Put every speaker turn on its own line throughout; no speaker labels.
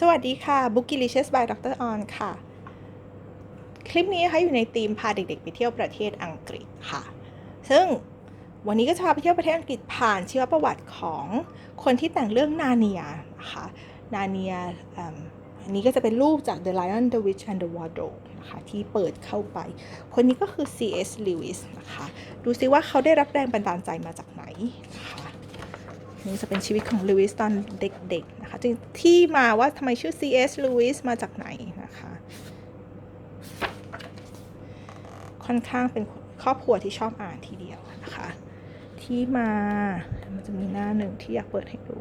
สวัสดีค่ะ Bookylicious by Dr. On ค่ะ คลิปนี้นะคะอยู่ในธีมพาเด็กๆ ไปเที่ยวประเทศอังกฤษค่ะ ซึ่งวันนี้ก็จะพาไปเที่ยวประเทศอังกฤษผ่านชีวประวัติของคนที่แต่งเรื่องนาเนียนะคะนาเนียอันนี้ก็จะเป็นรูปจาก The Lion, the Witch and the Wardrobe นะคะที่เปิดเข้าไป คนนี้ก็คือ C.S. Lewis นะคะ ดูซิว่าเขาได้รับแรงบันดาลใจมาจากไหนนะคะ นี่จะเป็นชีวิตของลูอิสตอนเด็กๆนะคะจึงที่มาว่าทำไมชื่อ C.S. Lewis มาจากไหนนะคะ ค่อนข้างเป็นครอบครัวที่ชอบอ่านทีเดียวนะคะ ที่มามันจะมีหน้าหนึ่งที่อยากเปิดให้ดู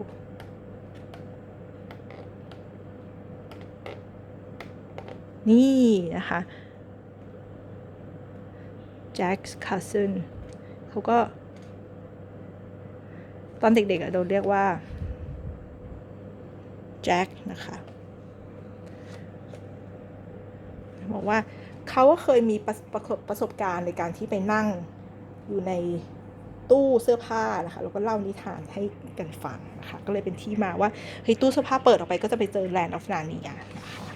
นี่นะคะ Jack's cousin เขาก็ ตอนเด็กๆโดนเรียกว่าแจ็คนะคะบอกว่าเขาก็เคยมีประประประสบการณ์ในการที่ไปนั่งอยู่ในตู้เสื้อผ้านะคะแล้วก็เล่านิทานให้กันฟังนะคะก็เลยเป็นที่มาว่าเฮ้ยตู้เสื้อผ้าเปิดออกไปก็จะไปเจอ Land of Narnia นะคะ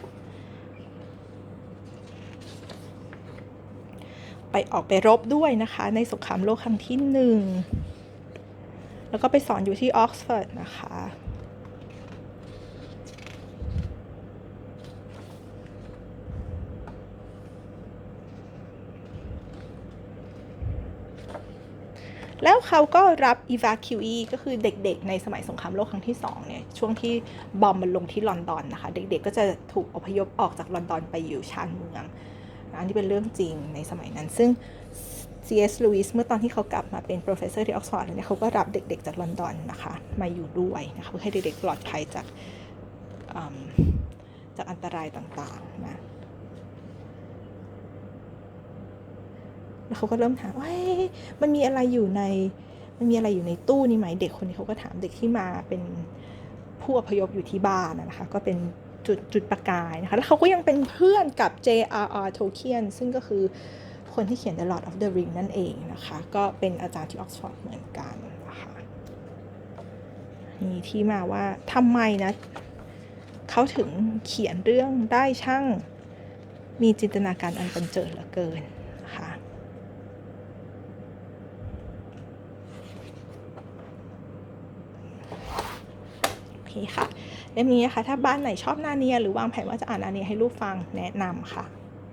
ไปออกไปรบด้วยนะคะ ในสงครามโลกครั้งที่หนึ่ง แล้วก็ไปสอนอยู่ที่ออกซฟอร์ดนะคะ แล้วเขาก็รับ evacuee ก็คือเด็กๆ ในสมัยสงครามโลกครั้งที่สองเนี่ย ช่วงที่บอมมันลงที่ลอนดอนนะคะ เด็กๆ ก็จะถูกอพยพออกจากลอนดอนไปอยู่ชานเมือง อันนี้เป็นเรื่องจริงในสมัยนั้น ซึ่ง C.S. Lewis เมื่อตอนที่เขากลับมาเป็น professor ที่ออกซฟอร์ดเนี่ยเขาก็รับเด็กๆจากลอนดอนนะคะมาอยู่ด้วยนะคะเพื่อให้เด็กๆปลอดภัยจากจากอันตรายต่างๆนะแล้วเขาก็เริ่มถามว่ามันมีอะไรอยู่ในมันมีอะไรอยู่ในตู้นี้ไหมเด็กคนนี้เขาก็ถามเด็กที่มาเป็นผู้อพยพอยู่ที่บ้านนะนะคะก็เป็นจุดจุดประกายนะคะแล้วเขาก็ยังเป็นเพื่อนกับ J.R.R. Tolkien ซึ่งก็คือ คนที่เขียน The Lord of the Ring นั่นเองนะคะ ก็เป็นอาจารย์ที่ออกซฟอร์ดเหมือนกันนะคะนี่ที่มาว่าทำไมนะเขาถึงเขียนเรื่องได้ช่างมีจินตนาการอันบันเจิดเหลือเกินนะคะโอเคค่ะเล่มนี้นะคะถ้าบ้านไหนชอบนาเนีย หรือวางแผนว่าจะอ่านนาเนียให้ลูกฟังแนะนำค่ะ